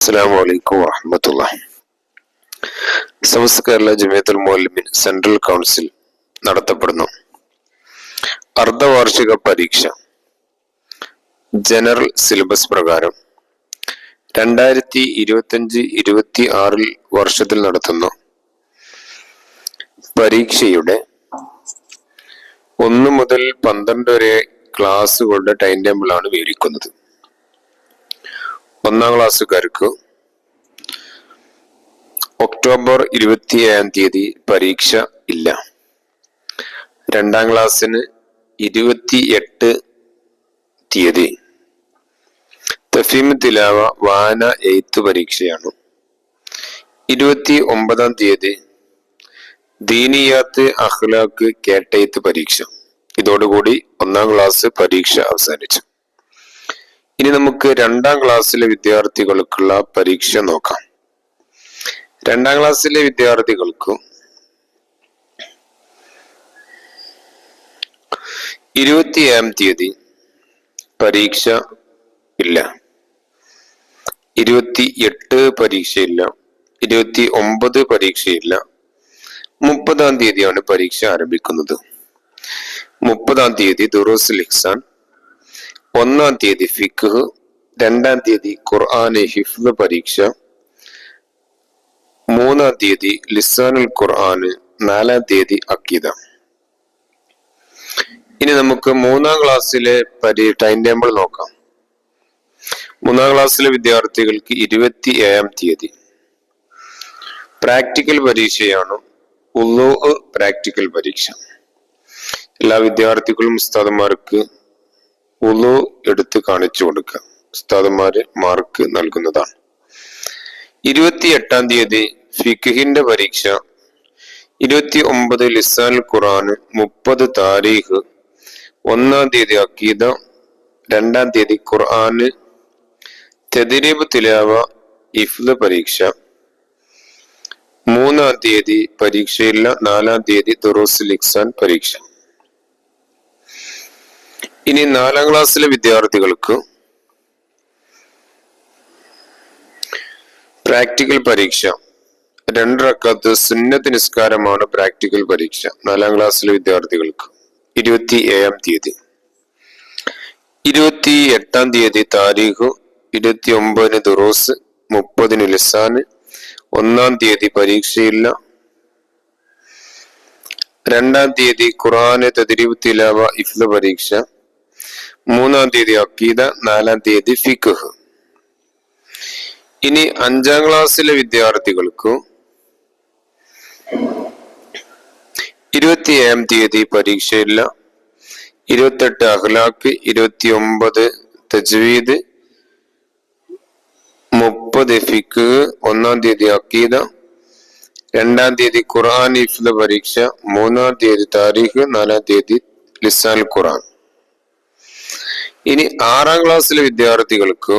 അസ്സാം വലൈക്കും വാഹമത്തുള്ള സമസ്ത കേരള ജമിയത്തുൽ മോലിമിൻ സെൻട്രൽ കൗൺസിൽ നടത്തപ്പെടുന്നു. അർദ്ധവാർഷിക പരീക്ഷ. ജനറൽ സിലബസ് പ്രകാരം രണ്ടായിരത്തി ഇരുപത്തിയഞ്ച് ഇരുപത്തി ആറിൽ വർഷത്തിൽ നടത്തുന്നു പരീക്ഷയുടെ ഒന്ന് മുതൽ പന്ത്രണ്ട് വരെ ക്ലാസ്സുകളുടെ ടൈം ടേബിളാണ് വിവരിക്കുന്നത്. ഒന്നാം ക്ലാസ്സുകാർക്ക് ഒക്ടോബർ ഇരുപത്തിയേഴാം തീയതി പരീക്ഷ ഇല്ല. രണ്ടാം ക്ലാസ്സിന് ഇരുപത്തി എട്ട് തീയതി. തഫീം തിലാവ വാന എയ്ത്ത് പരീക്ഷയാണ്. ഇരുപത്തി ഒമ്പതാം തീയതി ദീനിയാത്ത് അഖ്ലാഖ് കേട്ടയത്ത് പരീക്ഷ. ഇതോടുകൂടി ഒന്നാം ക്ലാസ് പരീക്ഷ അവസാനിച്ചു. ഇനി നമുക്ക് രണ്ടാം ക്ലാസ്സിലെ വിദ്യാർത്ഥികൾക്കുള്ള പരീക്ഷ നോക്കാം. രണ്ടാം ക്ലാസ്സിലെ വിദ്യാർത്ഥികൾക്ക് ഇരുപത്തിയേഴാം തീയതി പരീക്ഷ ഇല്ല. ഇരുപത്തി എട്ട് പരീക്ഷയില്ല ഇരുപത്തി ഒമ്പത് പരീക്ഷയില്ല മുപ്പതാം തീയതിയാണ് പരീക്ഷ ആരംഭിക്കുന്നത്. മുപ്പതാം തീയതി ദുറോസിൽ ലിഖ്സാൻ ഒന്നാം തീയതി ഫിഖ് രണ്ടാം തീയതി ഖുർആാന് ഹിഫ്ദ് പരീക്ഷ മൂന്നാം തീയതി ലിസാനുൽ ഖുർആാന് നാലാം തീയതി അക്കീദ. ഇനി നമുക്ക് മൂന്നാം ക്ലാസ്സിലെ പരി ടൈം ടേബിൾ നോക്കാം. മൂന്നാം ക്ലാസ്സിലെ വിദ്യാർത്ഥികൾക്ക് ഇരുപത്തി ഏഴാം തീയതി. പ്രാക്ടിക്കൽ പരീക്ഷയാണ് ഉള്ളൂ പ്രാക്ടിക്കൽ പരീക്ഷ. എല്ലാ വിദ്യാർത്ഥികളും ഉസ്താദന്മാർക്ക് ഉളു എടുത്ത് കാണിച്ചു കൊടുക്കുക ഉസ്താദന്മാര് മാർക്ക് നൽകുന്നതാണ്. ഇരുപത്തി എട്ടാം തീയതി ഫിഖിന്റെ പരീക്ഷ. ഇരുപത്തി ഒമ്പത് ലിസാൻ ഖുറാന് മുപ്പത് താരീഖ്. ഒന്നാം തീയതി അക്കീദ. രണ്ടാം തീയതി ഖുർആന്. തെതിരീബ് തിലാവ ഇഫ്ല് പരീക്ഷ. മൂന്നാം തീയതി പരീക്ഷയില്ല. നാലാം തീയതി ദുറൂസ് ലിക്സാൻ പരീക്ഷ. ഇനി നാലാം ക്ലാസ്സിലെ വിദ്യാർത്ഥികൾക്ക് പ്രാക്ടിക്കൽ പരീക്ഷ. രണ്ടരക്കത്ത് സുന്നത്ത് നിസ്കാരമാണ് പ്രാക്ടിക്കൽ പരീക്ഷ. നാലാം ക്ലാസ്സിലെ വിദ്യാർത്ഥികൾക്ക്. ഇരുപത്തി ഏഴാം തീയതി. ഇരുപത്തി എട്ടാം തീയതി താരീഖ് ഇരുപത്തി ഒമ്പതിന് ദുറോസ് മുപ്പതിന് ലിസാന് ഒന്നാം തീയതി പരീക്ഷയില്ല. രണ്ടാം തീയതി ഖുറാന് തദ്രീബ് തിലാവ ഇഫ്ല പരീക്ഷ. മൂന്നാം തീയതി അക്കീദ നാലാം തീയതി ഫിഖ്. ഇനി അഞ്ചാം ക്ലാസ്സിലെ വിദ്യാർത്ഥികൾക്ക് ഇരുപത്തിയേഴാം തീയതി പരീക്ഷയില്ല. ഇരുപത്തെട്ട് അഹ്ലാഖ് ഇരുപത്തി ഒമ്പത് തജ്വീദ് മുപ്പത് ഫിക്ക് ഒന്നാം തീയതി അക്കീദ രണ്ടാം തീയതി ഖുർആൻ ഇഫ്ല പരീക്ഷ മൂന്നാം തീയതി താരീഖ് നാലാം തീയതി ലിസാൻ ഖുർആൻ. ഇനി ആറാം ക്ലാസ്സിലെ വിദ്യാർത്ഥികൾക്ക്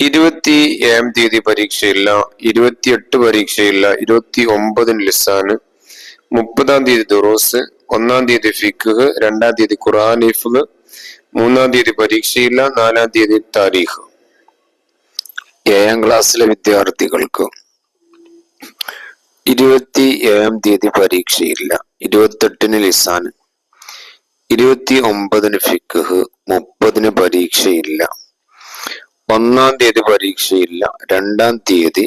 ഇരുപത്തി ഏഴാം തീയതി പരീക്ഷയില്ല ഇരുപത്തിയെട്ട് പരീക്ഷയില്ല ഇരുപത്തി ഒമ്പതിന് ലിസാന് മുപ്പതാം തീയതി ദുറോസ് ഒന്നാം തീയതി ഫിഖ് രണ്ടാം തീയതി ഖുർആൻ ഇഫ്ല് മൂന്നാം തീയതി പരീക്ഷയില്ല നാലാം തീയതി താരീഖ്. ഏഴാം ക്ലാസ്സിലെ വിദ്യാർത്ഥികൾക്ക് ഇരുപത്തി ഏഴാം തീയതി പരീക്ഷയില്ല ഇരുപത്തെട്ടിന് ലിസാന്. ഇരുപത്തി ഒമ്പതിന് ഫിഖ് മുപ്പതിന് പരീക്ഷയില്ല. ഒന്നാം തീയതി പരീക്ഷയില്ല. രണ്ടാം തീയതി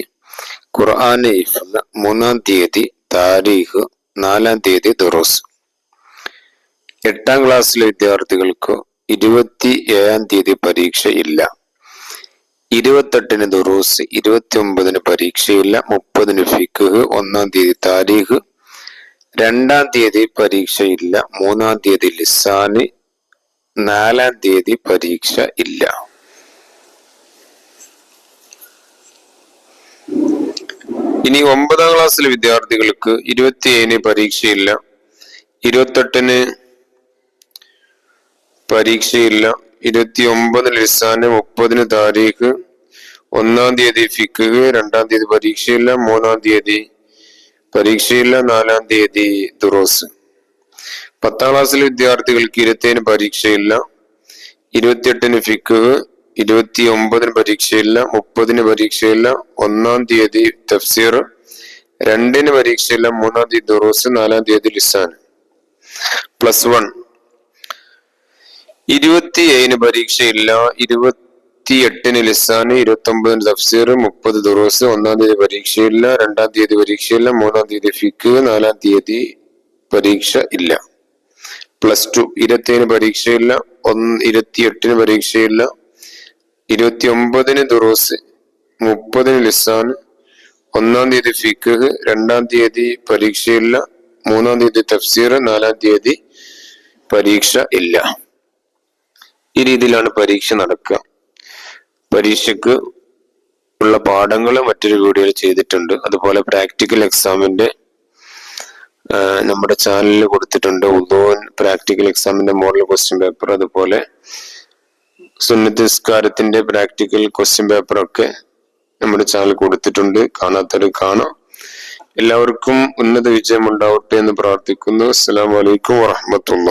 ഖുർആൻ ഇഫ്ല് മൂന്നാം തീയതി താരീഖ് നാലാം തീയതി ദുറൂസ്. എട്ടാം ക്ലാസ്സിലെ വിദ്യാർത്ഥികൾക്ക് ഇരുപത്തി ഏഴാം തീയതി പരീക്ഷ ഇല്ല ഇരുപത്തെട്ടിന് ദുറൂസ് ഇരുപത്തി ഒമ്പതിന് പരീക്ഷയില്ല മുപ്പതിന് ഫിഖ് ഒന്നാം തീയതി താരീഖ് രണ്ടാം തീയതി പരീക്ഷയില്ല. മൂന്നാം തീയതി ലിസാന് നാലാം തീയതി പരീക്ഷ ഇല്ല. ഇനി ഒമ്പതാം ക്ലാസ്സിലെ വിദ്യാർത്ഥികൾക്ക് ഇരുപത്തിയേഴിന് പരീക്ഷയില്ല. ഇരുപത്തെട്ടിന് പരീക്ഷയില്ല. ഇരുപത്തി ഒമ്പതിന് ലിസാന് മുപ്പതിന് താരീഖ് ഒന്നാം തീയതി ഫിക്ക് രണ്ടാം തീയതി പരീക്ഷയില്ല മൂന്നാം തീയതി പരീക്ഷയില്ല നാലാം തീയതി ദുറോസ്. പത്താം ക്ലാസ്സിലെ വിദ്യാർത്ഥികൾക്ക് ഇരുപത്തിയേഴിന് പരീക്ഷയില്ല ഇരുപത്തിയെട്ടിന് ഫിക്ക് ഇരുപത്തി ഒമ്പതിന് പരീക്ഷയില്ല മുപ്പതിന് പരീക്ഷയില്ല ഒന്നാം തീയതി തഫ്സീർ രണ്ടിന് പരീക്ഷയില്ല മൂന്നാം തീയതി ദുറൂസ് നാലാം തീയതി ലിസാൻ. Plus one. ഇരുപത്തി ഏഴിന് പരീക്ഷയില്ല ഇരുപത്തി എട്ടിന് ലിസാന് ഇരുപത്തി ഒമ്പതിന് തഫ്സീർ മുപ്പത് ദുറൂസ് ഒന്നാം തീയതി പരീക്ഷയില്ല രണ്ടാം തീയതി പരീക്ഷയില്ല മൂന്നാം തീയതി ഫിക്ക് നാലാം തീയതി പരീക്ഷ ഇല്ല. പ്ലസ് ടു ഇരുപത്തിയേഴിന് പരീക്ഷയില്ല ഒന്ന് ഇരുപത്തിയെട്ടിന് പരീക്ഷയില്ല ഇരുപത്തി ഒമ്പതിന് ദുറൂസ് മുപ്പതിന് ലിസാൻ ഒന്നാം തീയതി ഫിക്ക് രണ്ടാം തീയതി പരീക്ഷയില്ല മൂന്നാം തീയതി തഫ്സീർ നാലാം തീയതി പരീക്ഷ ഇല്ല. ഈ രീതിയിലാണ് പരീക്ഷ നടക്കുക. പരീക്ഷക്ക് ഉള്ള പാഠങ്ങൾ മറ്റൊരു വീഡിയോയിൽ ചെയ്തിട്ടുണ്ട്. അതുപോലെ പ്രാക്ടിക്കൽ എക്സാമിന്റെ നമ്മുടെ ചാനലിൽ കൊടുത്തിട്ടുണ്ട്. ഉദോൻ പ്രാക്ടിക്കൽ എക്സാമിന്റെ മോഡൽ ക്വസ്റ്റ്യൻ പേപ്പർ. അതുപോലെ സുന്നത്ത് പ്രാക്ടിക്കൽ ക്വസ്റ്റ്യൻ പേപ്പർ ഒക്കെ നമ്മുടെ ചാനൽ കൊടുത്തിട്ടുണ്ട്. കാണാത്തവർ കാണാം. എല്ലാവർക്കും ഉന്നത വിജയം ഉണ്ടാവട്ടെ എന്ന് പ്രാർത്ഥിക്കുന്നു. അസ്സാം വലൈക്കും വറഹമത്തുള്ള